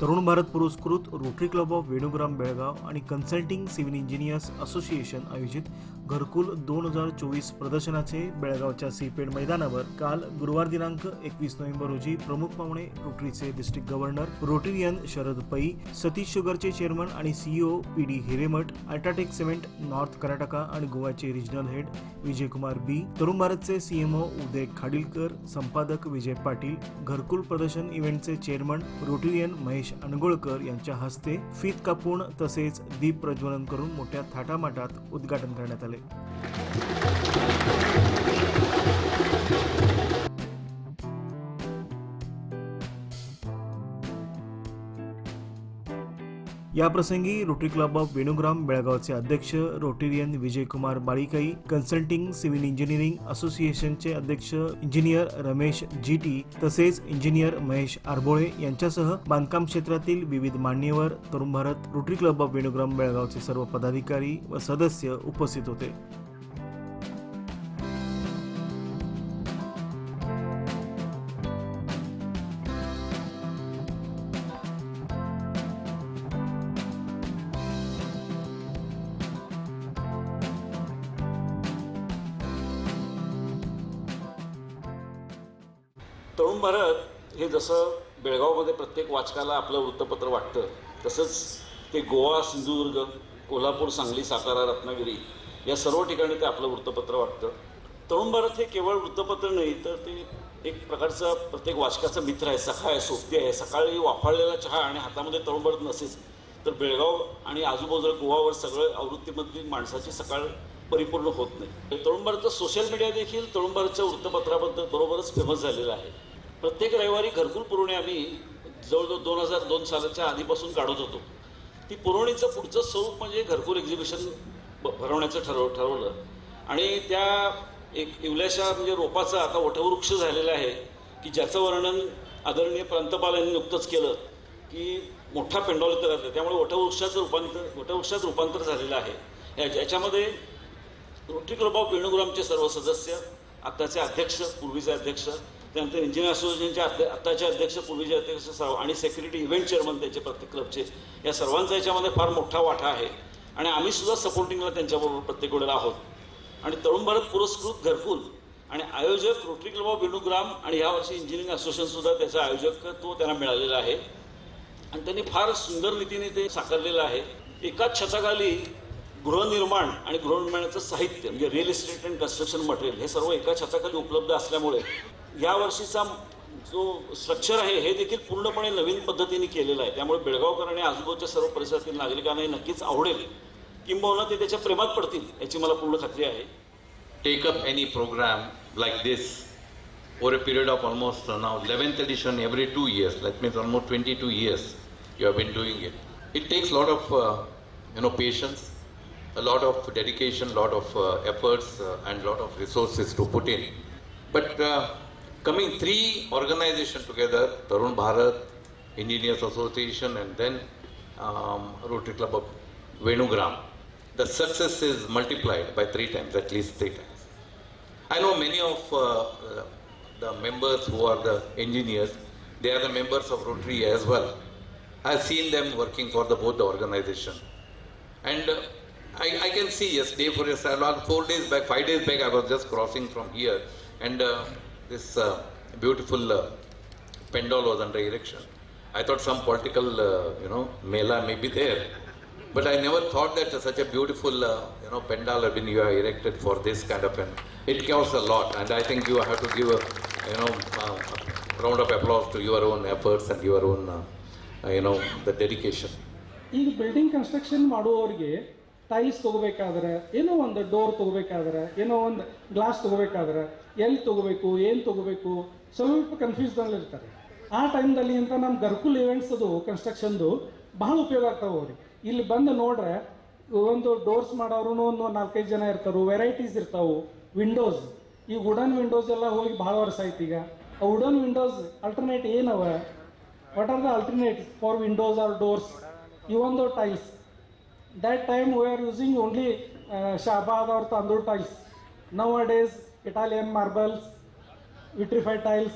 तरुण भारत पुरस्कृत Rotary club of Venugram Belgaum आणि कन्सल्टिंग सिव्हिल इंजिनियर्स असोसिएशन आयोजित घरकुल दोन हजार चोवीस प्रदर्शनाचे बेळगावच्या सीपेड मैदानावर काल गुरुवार दिनांक एकवीस नोव्हेंबर रोजी प्रमुख पाहुणे रोटरीचे district governor Rotarian Sharad Pai Satish शुगरचे chairman आणि CEO P D Hiremath UltraTech cement north Karnataka आणि गोव्याचे रिजनल हेड विजयकुमार बी तरुण भारतचे सीएमओ उदय खाडीलकर संपादक विजय पाटील घरकुल प्रदर्शन इव्हेंटचे चेअरमन रोटेरियन महेश अनगोळकर यांच्या हस्ते फीत कापून तसेच दीप प्रज्वलन करून मोठ्या थाटामाटात उद्घाटन करण्यात आले. याप्रसंगी रोटरी क्लब ऑफ वेणुग्राम बेळगावचे अध्यक्ष Rotarian Vijaykumar Balikai consulting civil engineering असोसिएशनचे अध्यक्ष इंजिनियर रमेश जी टी तसेच इंजिनियर महेश आरबोळे यांच्यासह बांधकाम क्षेत्रातील विविध मान्यवर Tarun Bharat Rotary club of Venugram बेळगावचे सर्व पदाधिकारी व सदस्य उपस्थित होते. तरुण भारत हे जसं बेळगावमध्ये प्रत्येक वाचकाला आपलं वृत्तपत्र वाटतं तसंच ते गोवा सिंधुदुर्ग कोल्हापूर सांगली सातारा रत्नागिरी या सर्व ठिकाणी ते आपलं वृत्तपत्र वाटतं. तरुण भारत हे केवळ वृत्तपत्र नाही तर ते एक प्रकारचा प्रत्येक वाचकाचा मित्र आहे सखा आहे सोबती आहे. सकाळी वाफाळलेला चहा आणि हातामध्ये तरुण भारत नसेल तर बेळगाव आणि आजूबाजूला गोवावर सगळं आवृत्तीमधली माणसाची सकाळ परिपूर्ण होत नाही. तरुण भारतचं सोशल मीडिया देखील तरुण भारतच्या वृत्तपत्राबद्दल बरोबरच फेमस झालेलं आहे. प्रत्येक रविवारी घरकुल पुरवणी आम्ही जवळजवळ दोन हजार दोन सालाच्या आधीपासून काढत होतो. ती पुरवणीचं पुढचं स्वरूप म्हणजे घरकुल एक्झिबिशन भरवण्याचं ठरव ठरवलं. आणि त्या एक इवल्याशा म्हणजे रोपाचं आता वटवृक्ष झालेलं आहे की ज्याचं वर्णन आदरणीय प्रांतपाल यांनी नुकतंच केलं की मोठा पेंडॉल इथं त्यामुळे वटवृक्षाचं रूपांतर वटवृक्षात रूपांतर झालेलं आहे. या- याच्यामध्ये रोटरी क्लब ऑफ वेणुग्रामचे सर्व सदस्य आत्ताचे अध्यक्ष पूर्वीचे अध्यक्ष त्यानंतर इंजिनियर असोसिएशनचे अध्य आत्ताचे अध्यक्ष पूर्वीचे अध्यक्ष सर्व आणि सेक्युरिटी इव्हेंट चेअरमन त्यांचे प्रत्येक क्लबचे या सर्वांचा याच्यामध्ये फार मोठा वाटा आहे. आणि आम्ही सुद्धा सपोर्टिंगला त्यांच्याबरोबर प्रत्येक वेळेला आहोत. आणि तरुण भारत पुरस्कृत घरकुल आणि आयोजक रोटरी क्लब ऑफ विणुग्राम आणि यावर्षी इंजिनिअरिंग असोसिएशनसुद्धा त्याचा आयोजकत्व त्यांना मिळालेला आहे. आणि त्यांनी फार सुंदर रीतीने ते साकारलेलं आहे. एकाच छताखाली गृहनिर्माण आणि गृहनिर्माणाचं साहित्य म्हणजे real estate and construction material हे सर्व एका छताखाली उपलब्ध असल्यामुळे या वर्षीचा जो स्ट्रक्चर आहे हे देखील पूर्णपणे नवीन पद्धतीने केलेलं आहे. त्यामुळे बेळगावकर आणि आजूबाजूच्या सर्व परिसरातील नागरिकांना हे नक्कीच आवडेल. किंबहुना ते त्याच्या प्रेमात पडतील याची मला पूर्ण खात्री आहे. Take up any programme like this over a period of almost now now 11th edition every two years that means almost 22 years you have been doing it. It takes a lot of uh, you know patience a lot of dedication a lot of uh, efforts uh, and lot of resources to put in but uh, coming three organizations together tarun bharat engineers association and then um, rotary club of venugram the success is multiplied by three times, at least three times. I know many of uh, the members who are the engineers, they are the members of Rotary as well. I've seen them working for the, both the organization. And uh, I, I can see, yes, day for yes, around four days back, five days back, I was just crossing from here, and uh, this uh, beautiful uh, pendal was under erection. I thought some political, uh, you know, mela may be there. But I never thought that such a beautiful, uh, you know, pendal had been you have erected for this kind of an. It counts a lot, and I think you have to give a, you know, uh, round of applause to your own efforts and your own, uh, uh, you know, the dedication. ಈಗ building construction ಮಾಡುವವರಿಗೆ tiles ತೊಗೋಬೇಕಾದ್ರೆ, ಏನೋ ಒಂದು door ತೊಗೋಬೇಕಾದ್ರೆ, ಏನೋ ಒಂದು glass ತೊಗೋಬೇಕಾದ್ರೆ ಎಲ್ಲಿ ತೊಗೋಬೇಕು, ಏನು ತೊಗೋಬೇಕು, ಸ್ವಲ್ಪ ಕನ್ಫ್ಯೂಸ್ನಲ್ಲಿ ಇರ್ತಾರೆ. ಆ ಟೈಮ್ದಲ್ಲಿ ಅಂತ ನಮ್ಮ ಗರ್ಕುಲ್ ಇವೆಂಟ್ಸ್ ಅದು ಕನ್ಸ್ಟ್ರಕ್ಷನ್ದು ಭಾಳ ಉಪಯೋಗ ಆಗ್ತಾವೆ ಅವ್ರಿಗೆ. ಇಲ್ಲಿ ಬಂದು ನೋಡ್ರೆ, ಒಂದು ಡೋರ್ಸ್ ಮಾಡೋರು ಒಂದು ನಾಲ್ಕೈದು ಜನ ಇರ್ತಾರೆ ವೆರೈಟೀಸ್ ಇರ್ತಾವೆ ವಿಂಡೋಸ್ ಈ ವುಡನ್ ವಿಂಡೋಸ್ ಎಲ್ಲ ಹೋಗಿ ಭಾಳ ವರ್ಷ ಆಯ್ತು ಈಗ. ಆ ವುಡನ್ ವಿಂಡೋಸ್ ಅಲ್ಟರ್ನೇಟ್ ಏನವ? What are the alternate for windows or doors ಈ ಒಂದು tiles. That time we are using only uh, Shabad or Tandoor tiles. Nowadays, Italian marbles, vitrified tiles,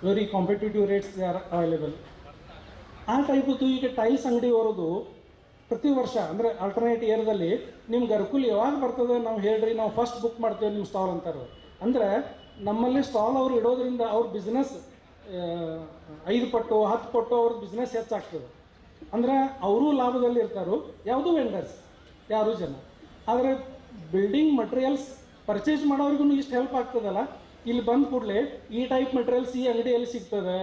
very competitive rates they are available. ಆ ಟೈಪದ್ದು ಈಗ tiles ಅಂಗಡಿ ಅವರದು ಪ್ರತಿ ವರ್ಷ ಅಂದರೆ alternate ಇಯರ್ದಲ್ಲಿ ನಿಮ್ಮ ಗರ್ಕುಲ್ ಯಾವಾಗ ಬರ್ತದೆ ನಾವು ಹೇಳ್ರಿ ನಾವು ಫಸ್ಟ್ ಬುಕ್ ಮಾಡ್ತೇವೆ ನಿಮ್ಮ ಸ್ಟಾಲ್ ಅಂತಾರೆ ಅಂದರೆ ನಮ್ಮಲ್ಲಿ ಸ್ಟಾಲ್ ಅವ್ರು ಇಡೋದ್ರಿಂದ ಅವ್ರ ಬಿಸ್ನೆಸ್ ಐದು ಪಟ್ಟು ಹತ್ತು ಪಟ್ಟು ಅವ್ರ ಬಿಸ್ನೆಸ್ ಹೆಚ್ಚಾಗ್ತದೆ ಅಂದ್ರೆ ಅವರು ಲಾಭದಲ್ಲಿ ಇರ್ತಾರೋ, ಯಾವುದೂ ವೆಂಡರ್ಸ್ ಯಾರು ಜನ. ಆದರೆ ಬಿಲ್ಡಿಂಗ್ ಮಟೀರಿಯಲ್ಸ್ ಪರ್ಚೇಸ್ ಮಾಡೋರಿಗೂ ಇಷ್ಟು ಹೆಲ್ಪ್ ಆಗ್ತದಲ್ಲ. ಇಲ್ಲಿ ಬಂದ ಕೂಡಲೇ ಈ ಟೈಪ್ ಮಟೀರಿಯಲ್ಸ್ ಈ ಅಂಗಡಿಯಲ್ಲಿ ಸಿಗ್ತದೆ,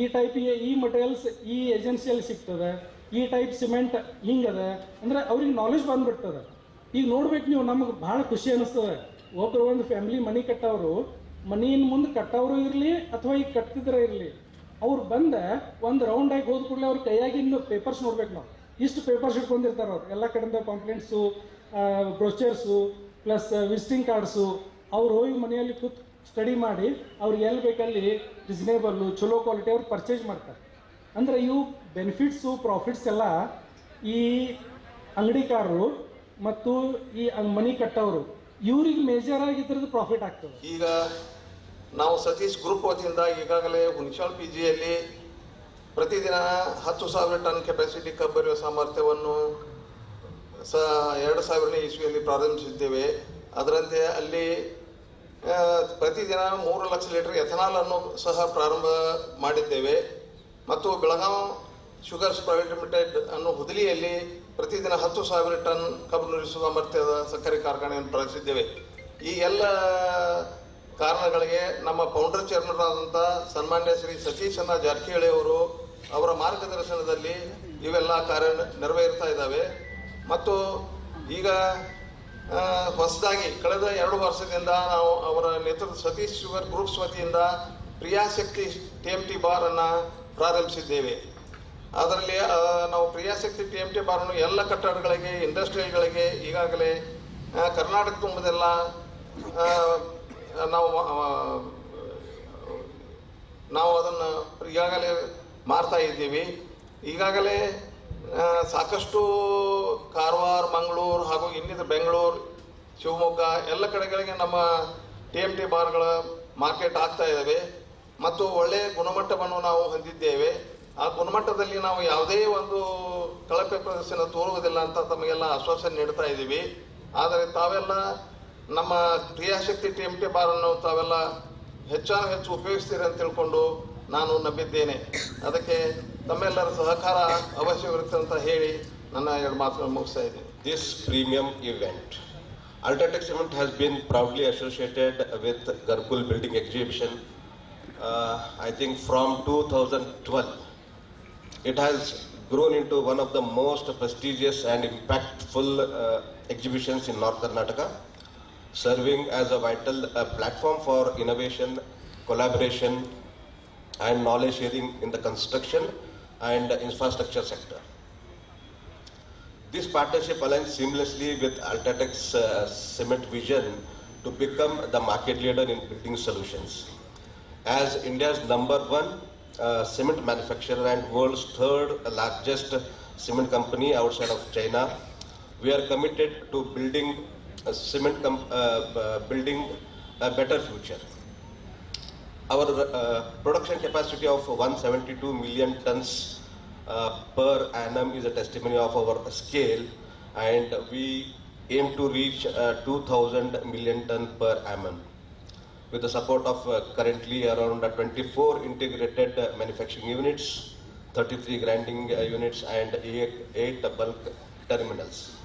ಈ ಟೈಪ್ ಈ ಮಟೀರಿಯಲ್ಸ್ ಈ ಏಜೆನ್ಸಿಯಲ್ಲಿ ಸಿಗ್ತದೆ, ಈ ಟೈಪ್ ಸಿಮೆಂಟ್ ಹಿಂಗದ. ಅಂದರೆ ಅವ್ರಿಗೆ ನಾಲೆಜ್ ಬಂದ್ಬಿಡ್ತದೆ. ಈಗ ನೋಡ್ಬೇಕು ನೀವು, ನಮಗೆ ಭಾಳ ಖುಷಿ ಅನ್ನಿಸ್ತದೆ ಒಬ್ಬರು ಒಂದು ಫ್ಯಾಮಿಲಿ ಮನಿ ಕಟ್ಟವರು ಮನೆಯಿಂದ ಮುಂದೆ ಕಟ್ಟವರು ಇರಲಿ ಅಥವಾ ಈಗ ಕಟ್ತಿದ್ರೆ ಇರಲಿ. ಅವ್ರು ಬಂದ ಒಂದು ರೌಂಡ್ ಆಗಿ ಹೋದ ಕೂಡಲೇ ಅವ್ರ ಕೈಯಾಗಿ ಇನ್ನು ಪೇಪರ್ಸ್ ನೋಡ್ಬೇಕು ನಾವು. ಇಷ್ಟು ಪೇಪರ್ಸ್ ಇಟ್ಕೊಂಡಿರ್ತಾರೆ ಅವ್ರು. ಎಲ್ಲ ಕಡೆಯಿಂದ complaints brochures plus visiting cards ಅವ್ರು ಹೋಗಿ ಮನೆಯಲ್ಲಿ ಕೂತ್ ಸ್ಟಡಿ ಮಾಡಿ ಅವ್ರಿಗೆ ಎಲ್ಲಿ ಬೇಕಲ್ಲಿ ರಿಸನೇಬಲ್ಲು ಚಲೋ ಕ್ವಾಲಿಟಿ ಅವ್ರು ಪರ್ಚೇಸ್ ಮಾಡ್ತಾರೆ. ಅಂದರೆ ಇವು ಬೆನಿಫಿಟ್ಸು ಪ್ರಾಫಿಟ್ಸ್ ಎಲ್ಲ ಈ ಅಂಗಡಿಕಾರರು ಮತ್ತು ಈ ಮನಿ ಕಟ್ಟೋರು ಇವ್ರಿಗೆ ಮೇಜರ್ ಆಗಿದ್ರದ್ದು ಪ್ರಾಫಿಟ್ ಆಗ್ತದೆ. ಈಗ ನಾವು ಸತೀಶ್ ಗ್ರೂಪ್ ವತಿಯಿಂದ ಈಗಾಗಲೇ ಹುಣಸಾಳ್ ಪಿ ಜಿಯಲ್ಲಿ ಪ್ರತಿದಿನ ಹತ್ತು ಸಾವಿರ ಟನ್ ಕೆಪಾಸಿಟಿ ಕಬ್ಬರಿಯುವ ಸಾಮರ್ಥ್ಯವನ್ನು ಸ ಎರಡು ಸಾವಿರನೇ ಇಸ್ವಿಯಲ್ಲಿ ಪ್ರಾರಂಭಿಸಿದ್ದೇವೆ. ಅದರಂತೆ ಅಲ್ಲಿ ಪ್ರತಿದಿನ ಮೂರು ಲಕ್ಷ ಲೀಟರ್ ಎಥನಾಲ್ ಅನ್ನು ಸಹ ಪ್ರಾರಂಭ ಮಾಡಿದ್ದೇವೆ. ಮತ್ತು ಬೆಳಗಾವಿ ಶುಗರ್ಸ್ ಪ್ರೈವೇಟ್ ಲಿಮಿಟೆಡ್ ಅನ್ನು ಹುದಲಿಯಲ್ಲಿ ಪ್ರತಿದಿನ ಹತ್ತು ಸಾವಿರ ಟನ್ ಕಬ್ಬು ನುರಿಸುವ ಸಾಮರ್ಥ್ಯದ ಸಕ್ಕರೆ ಕಾರ್ಖಾನೆಯನ್ನು ಪ್ರಾರಂಭಿಸಿದ್ದೇವೆ. ಈ ಎಲ್ಲ ಕಾರಣಗಳಿಗೆ ನಮ್ಮ ಫೌಂಡರ್ ಚೇರ್ಮನ್ ಆದಂಥ ಸನ್ಮಾನ್ಯ ಶ್ರೀ ಸತೀಶಣ್ಣ ಜಾರಕಿಹೊಳಿ ಅವರು ಅವರ ಮಾರ್ಗದರ್ಶನದಲ್ಲಿ ಇವೆಲ್ಲ ಕಾರ್ಯ ನೆರವೇರ್ತಾ ಇದ್ದಾವೆ. ಮತ್ತು ಈಗ ಹೊಸದಾಗಿ ಕಳೆದ ಎರಡು ವರ್ಷದಿಂದ ನಾವು ಅವರ ನೇತೃತ್ವ ಸತೀಶ್ ಶುಗರ್ ಗ್ರೂಪ್ಸ್ ವತಿಯಿಂದ ಪ್ರಿಯಾಶಕ್ತಿ ಟಿ ಎಂ ಟಿ ಬಾರನ್ನು ಪ್ರಾರಂಭಿಸಿದ್ದೇವೆ. ಅದರಲ್ಲಿ ನಾವು ಪ್ರಿಯಾಶಕ್ತಿ ಟಿ ಎಂ ಟಿ ಬಾರನ್ನು ಎಲ್ಲ ಕಟ್ಟಡಗಳಿಗೆ ಇಂಡಸ್ಟ್ರಿಗಳಿಗೆ ಈಗಾಗಲೇ ಕರ್ನಾಟಕ ತುಂಬದೆಲ್ಲ ನಾವು ನಾವು ಅದನ್ನು ಈಗಾಗಲೇ ಮಾರ್ತಾ ಇದ್ದೀವಿ. ಈಗಾಗಲೇ ಸಾಕಷ್ಟು ಕಾರವಾರ, ಮಂಗಳೂರು ಹಾಗೂ ಇನ್ನಿತರ ಬೆಂಗಳೂರು, ಶಿವಮೊಗ್ಗ ಎಲ್ಲ ಕಡೆಗಳಿಗೆ ನಮ್ಮ ಟಿ ಎಂ ಟಿ ಬಾರ್ಗಳ ಮಾರ್ಕೆಟ್ ಆಗ್ತಾ ಇದ್ದಾವೆ ಮತ್ತು ಒಳ್ಳೆಯ ಗುಣಮಟ್ಟವನ್ನು ನಾವು ಹೊಂದಿದ್ದೇವೆ. ಆ ಗುಣಮಟ್ಟದಲ್ಲಿ ನಾವು ಯಾವುದೇ ಒಂದು ಕಳಪೆ ಪ್ರದರ್ಶನ ತೋರುವುದಿಲ್ಲ ಅಂತ ತಮಗೆಲ್ಲ ಆಶ್ವಾಸನೆ ನೀಡ್ತಾ ಇದ್ದೀವಿ. ಆದರೆ ತಾವೆಲ್ಲ ನಮ್ಮ ಕ್ರಿಯಾಶಕ್ತಿ ಟಿ ಎಂ ಟಿ ಬಾರನ್ನು ತಾವೆಲ್ಲ ಹೆಚ್ಚಾನು ಹೆಚ್ಚು ಉಪಯೋಗಿಸ್ತೀರಿ ಅಂತ ತಿಳ್ಕೊಂಡು ನಾನು ನಂಬಿದ್ದೇನೆ ಅದಕ್ಕೆ ತಮ್ಮೆಲ್ಲರ ಸಹಕಾರ ಅವಶ್ಯವಿರುತ್ತೆ ಅಂತ ಹೇಳಿ ನನ್ನ ಎರಡು ಮಾತುಗಳು ಮುಗಿಸ್ತಾ ಇದ್ದೀನಿ this premium event. Ultratech has has been proudly associated with building Building Exhibition, think I think from 2012. It has grown into one of the most prestigious and impactful uh, exhibitions in north Karnataka, serving as a vital uh, platform for innovation, collaboration, and knowledge sharing in the construction and infrastructure sector. This partnership aligns seamlessly with Ultratech's uh, cement vision to become the market leader in building solutions. As India's number one uh, cement manufacturer and world's third largest cement company outside of China, we are committed to building cement uh, uh, building a better future. Our uh, production capacity of 172 million tons per annum is a testimony of our scale, and we aim to reach uh, 2,000 million ton per annum. With the support of uh, currently around uh, 24 integrated uh, manufacturing units, 33 grinding units, and 8, eight bulk terminals.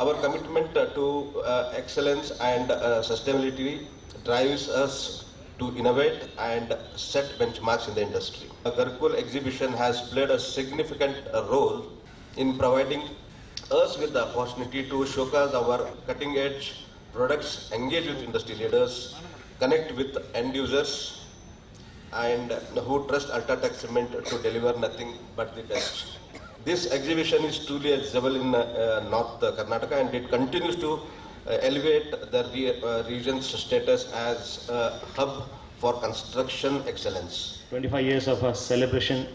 Our commitment uh, to uh, excellence and uh, sustainability drives us to innovate and set benchmarks in the industry. The Garkul exhibition has played a significant role in providing us with the opportunity to showcase our cutting edge products, engage with industry leaders, connect with end users, and who trust Ultratech Cement to deliver nothing but the best. This exhibition is truly a jewel in uh, North Karnataka and it continues to uh, elevate the re- uh, region's status as a hub for construction excellence. 25 years of a celebration,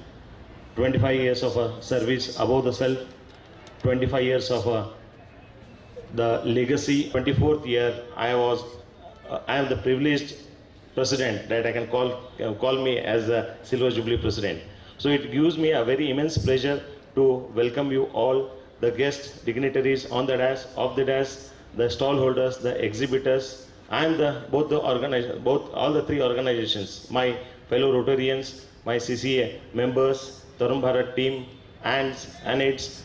25 years of a service above the self, 25 years of a, the legacy. 24th year, I was, uh, I am the privileged president that I can call, uh, call me as a Silver Jubilee president. So it gives me a very immense pleasure to welcome you all, the guests, dignitaries on the dash, off the dash, the stall holders, the exhibitors, and the, both the organiz- both all the three organizations, my fellow Rotarians, my CCA members, Tarun Bharat team, and and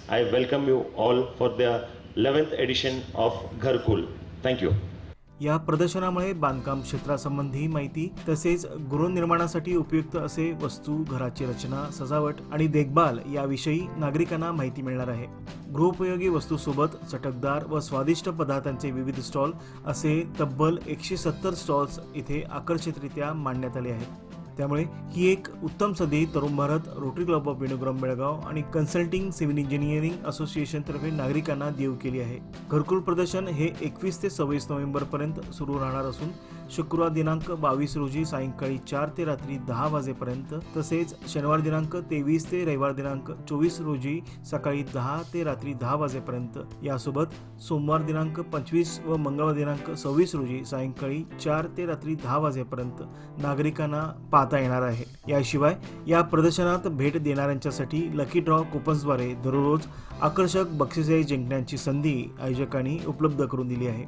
I welcome you all for the 11th edition of Gharkul. Thank you. या प्रदर्शनामुळे बांधकाम क्षेत्रासंबंधी माहिती तसेच गृहनिर्माणासाठी उपयुक्त असे वस्तू घराची रचना सजावट आणि देखभाल याविषयी नागरिकांना माहिती मिळणार आहे. गृहोपयोगी वस्तूसोबत चटकदार व स्वादिष्ट पदार्थांचे विविध स्टॉल असे तब्बल एकशे सत्तर स्टॉल्स इथे आकर्षितरित्या मांडण्यात आले आहेत. त्यामुळे ही एक उत्तम संधी Tarun Bharat Rotary club of Venugram Belgaum आणि कन्सल्टिंग सिव्हिल इंजिनिअरिंग असोसिएशनतर्फे नागरिकांना देऊ केली आहे. घरकुल प्रदर्शन हे एकवीस ते सव्वीस नोव्हेंबरपर्यंत सुरू राहणार असून शुक्रवार दिनांक बावीस रोजी सायंकाळी चार ते रात्री दहा वाजेपर्यंत तसेच शनिवार दिनांक तेवीस ते रविवार दिनांक चोवीस रोजी सकाळी दहा ते रात्री दहा वाजेपर्यंत. यासोबत सोमवार दिनांक पंचवीस व मंगळवार दिनांक सव्वीस रोजी सायंकाळी चार ते रात्री दहा वाजेपर्यंत नागरिकांना पाहता येणार आहे. याशिवाय या प्रदर्शनात भेट देणाऱ्यांच्यासाठी लकी ड्रॉ कुपन्सद्वारे दररोज आकर्षक बक्षिसे जिंकण्याची संधी आयोजकांनी उपलब्ध करून दिली आहे.